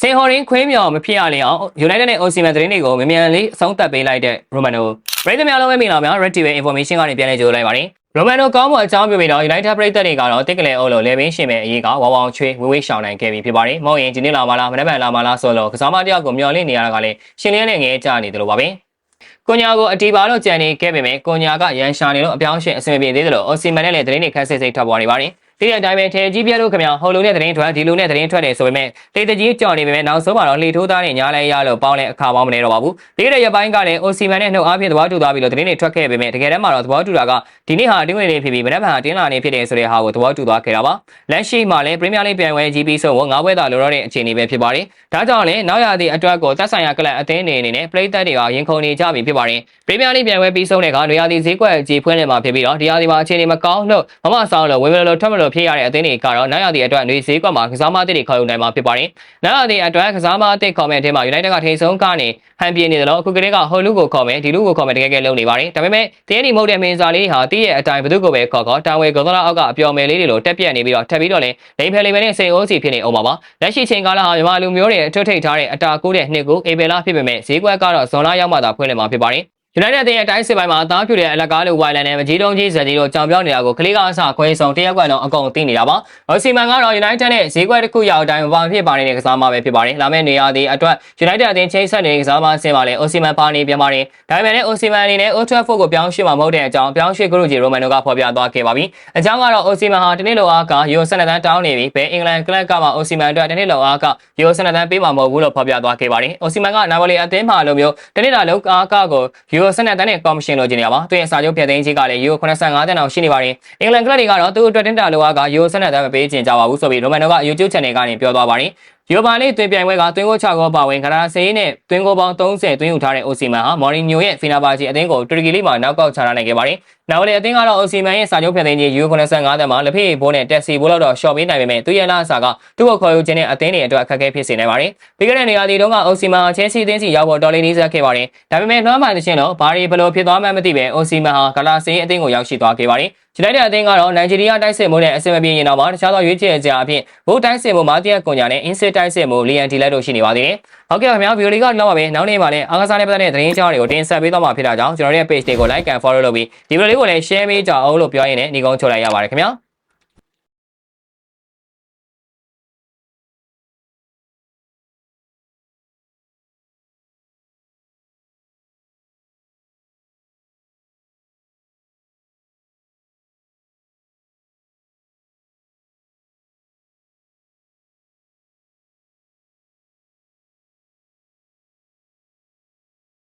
စင်ဟော်ရင်ခွေးမြောင်မဖြစ်ရလေအောင် United နဲ့ Osimhen သတင်းတွေကိုမြန်မြန်လေးအဆုံးသတ်ပေးလိုက်တဲ့ Romano ပြည်သူများလုံးပဲမိလာများ Red TV information ကနေပြန်လည်ကြိုးလိုက်ပါတယ်။ Romano ကောင်းမှုအကြောင်းပြုပြီးတော့ United ပြည်သက်တွေကတော့တစ်ကလေးအုပ်လို့လေဘင်းရှင်မဲ့အရေးကဝေါဝေါချွေးဝေးဝေးရှောင်နိုင်ခဲ့ပြီဖြစ်ပါတယ်။မဟုတ်ရင်ဒီနေ့လာမလားမနေ့ကလာမလားဆိုတော့ကစားမတယောက်ကိုမျှော်လင့်နေရတာကလည်းရှင်လင်းနဲ့ငဲကြနေတယ်လို့ပါပဲ။ကိုညာကိုအတီပါလို့ကြံနေခဲ့ပေမဲ့ကိုညာကရန်ရှာနေလို့အပြောင်းရှင်အဆင်ပြေသေးတယ်လို့ Osimhen နဲ့လည်းသတင်းတွေခက်ဆစ်စိတ်ထွက်ပေါ်နေပါတယ်။ ဒီတဲ့အတိုင်းပဲထဲကြီးပြတ်လို့ခင်ဗျာဟိုလိုနဲ့သတင်းထွက်ဒီလိုနဲ့သတင်းထွက်တယ်ဆိုပေမဲ့တေတကြီးကြော်နေပေမဲ့နောက်ဆုံးမှာတော့လှေထိုးသားနဲ့ညားလဲရလို့ပေါင်းလဲအခါပေါင်းမနေတော့ပါဘူးဒီတဲ့ရပိုင်းကလည်းအိုစီမန်နဲ့နှုတ်အားဖြင့်သဘောတူသွားပြီးတော့သတင်းတွေထွက်ခဲ့ပေမဲ့တကယ်တမ်းမှာတော့သဘောတူတာကဒီနေ့ဟာတင်းဝင်နေဖြစ်ပြီးမနေ့ကဟာတင်းလာနေဖြစ်တယ်ဆိုတဲ့ဟာကိုသဘောတူသွားခဲ့တာပါလက်ရှိမှာလည်းပရီးမီးယားလိပြန်ဝဲ GB ဆိုတော့ငါးဘွဲသာလိုတော့တဲ့အခြေအနေပဲဖြစ်ပါတယ်ဒါကြောင့်လည်းနောက်ရသည့်အတွက်ကိုသက်ဆိုင်ရာကလပ်အသင်းတွေအနေနဲ့ပရိသတ်တွေကရင်ခုန်နေကြပြီဖြစ်ပါတယ်ပရီးမီးယားလိပြန်ဝဲပြီးဆုံးတဲ့အခါနေရာသည့်ဈေးကွက်ကြီးဖွင့်နေမှာဖြစ်ပြီးတော့ဒီရာသီမှာအခြေအနေမကောင်းလို့မမဆောင်လို့ဝေမလို့ထွက်မလို့ဖြစ်ရတဲ့အသင်းတွေကတော့နောက်ရသည့်အတွက်နေဈေးကွက်မှာကစားမအသစ်တွေခေါ်ယူနိုင်မှာဖြစ်ပါတယ်နောက်ရသည့်အတွက်ကစားမအသစ်ခေါ်မဲ့အထက်မှာ United ကထိန်ဆုံးကနေဟန်ပြင်းနေတယ်လို့အခုကလေးကဟိုလူကိုခေါ်မယ်ဒီလူကိုခေါ်မယ်တကယ်ကဲလုံနေပါတယ်ဒါပေမဲ့တင်းဒီမဟုတ်တဲ့မင်းစားလေးဟာတည့်ရဲ့အတိုင်းဘသူကိုပဲခေါ်ခေါ်တာဝဲဂေါသလာအောက်ကအပျော်မယ်လေးတွေလိုတက်ပြက်နေပြီးတော့ထပ်ပြီးတော့လည်းလိန်ဖယ်လိန်ဖယ်နဲ့စိန်အိုးစီဖြစ်နေအောင်ပါပါလက်ရှိချိန်ကာလဟာမြန်မာလူမျိုးတွေအထွတ်ထိပ်ထားတဲ့အတာကိုတဲ့နှစ်ကိုအေဘယ်လာဖြစ်ပေမဲ့ဈေးကွက်ကတော့ဇွန်လရောက်မှသာဖွင့်လှစ်မှာဖြစ်ပါတယ် United အသင်းရဲ့တိုင်းစစ်ပိုင်းမှာအသားဖြူတဲ့အလက်ကားလိုဝိုင်လန်နဲ့မကြီးတုံးကြီးဇက်ကြီးတို့ကြောင်ပြောင်းနေတာကိုကလေးကအစခွဲဆောင်တရက်ကွက်တော့အကုန်သိနေတာပါ။အော်စီမန်ကတော့ United နဲ့ဈေးကွက်တစ်ခုရောက်တိုင်းဘာဖြစ်ပါနေတဲ့ကစားမပဲဖြစ်ပါတယ်။လာမယ့်နေရာဒီအတွက် United အသင်းချိန်ဆက်နေတဲ့ကစားမအဆင့်မှာလည်းအိုစီမန်ပါနေပြန်ပါတယ်။ဒါပေမဲ့လည်းအိုစီမန်အနေနဲ့ Old Trafford ကိုပြောင်းရွှေ့မှာမဟုတ်တဲ့အကြောင်းပြောင်းရွှေ့ကရုဂျီရိုမန်နိုကဖော်ပြသွားခဲ့ပါပြီ။အကြောင်းကတော့အိုစီမန်ဟာတနေ့လောအားကယူဆနတန်တောင်းနေပြီးဘယ်အင်္ဂလန်ကလပ်ကမှအိုစီမန်အတွက်တနေ့လောအားကယူဆနတန်ပေးမှာမဟုတ်ဘူးလို့ဖော်ပြသွားခဲ့ပါတယ်။အိုစီမန်ကနာပိုလီအသင်းမှာလိုမျိုးတနေ့တာလုံးအားကကိုယူဆနတန်နဲ့ကော်မရှင်လိုချင်နေရပါသူရဲ့စာချုပ်ဖြတ်သိမ်းခြင်းကလည်းယူ85တန်းအောင်ရှိနေပါတယ်အင်္ဂလန်ကလပ်တွေကတော့သူ့အတွက်တင်တာလိုအားကယူ12တန်းမပေးချင်ကြပါဘူးဆိုပြီးရိုမန်နိုက YouTube channel ကနေပြောသွားပါတယ် ယူပါလေးတွင်ပြိုင်ပွဲကတွင်းကို6ကောပါဝင်ကရာဆေးနဲ့တွင်းကိုပေါင်း30တွင်းယူထားတဲ့အိုစီမန်ဟာမော်ရီညိုရဲ့ဖီနာပါချီအသင်းကိုတူရကီလိမှာနောက်ကောက်ချထားနိုင်ခဲ့ပါတယ်။နောက်လေအသင်းကတော့အိုစီမန်ရဲ့စာချုပ်ဖြတ်သိမ်းခြင်းယူ85တန်းမှာလက်ဖေးဘိုးနဲ့တက်စီဘိုးလောက်တော့ရှော့ပေးနိုင်ပေမဲ့သူရဲ့လာအစာကသူ့ကိုခေါ်ယူခြင်းနဲ့အသင်းတွေအတွက်အခက်အခဲဖြစ်စေနိုင်ပါတယ်။ပြီးခဲ့တဲ့နေရာဒီတုန်းကအိုစီမန်ဟာချဲစီအသင်းစီရောက်ဖို့တော်လေးနေဆက်ခဲ့ပါတယ်။ဒါပေမဲ့လွှမ်းပိုင်သချင်းတော့ဘာရီဘယ်လိုဖြစ်သွားမှန်းမသိပဲအိုစီမန်ဟာကလာဆေးအသင်းကိုရောက်ရှိသွားခဲ့ပါတယ်။ ဂျလိုက်တဲ့အသင်းကတော့နိုင်ဂျီးရီးယားတိုက်စစ်မှုနဲ့အဆင်မပြေရင်တော့မှတခြားသောရွေးချယ်စရာအဖြစ်ဘိုးတိုက်စစ်မှုမာတီယာကွန်ညာနဲ့အင်းစစ်တိုက်စစ်မှုလီယန်တီလက်တို့ရှိနေပါသေးတယ်။ဟုတ်ကဲ့ပါခင်ဗျာဗီဒီယိုလေးကတော့ပဲနောက်နေ့မှလည်းအားကစားနဲ့ပတ်သက်တဲ့သတင်းကြောင်းတွေကိုတင်ဆက်ပေးသွားမှာဖြစ်တာကြောင့်ကျွန်တော်တို့ရဲ့ page တွေကို like and follow လုပ်ပြီးဒီဗီဒီယိုလေးကိုလည်း share ပေးကြအောင်လို့ပြောရင်းနဲ့ညီကုန်းချုပ်လိုက်ရပါတယ်ခင်ဗျာ။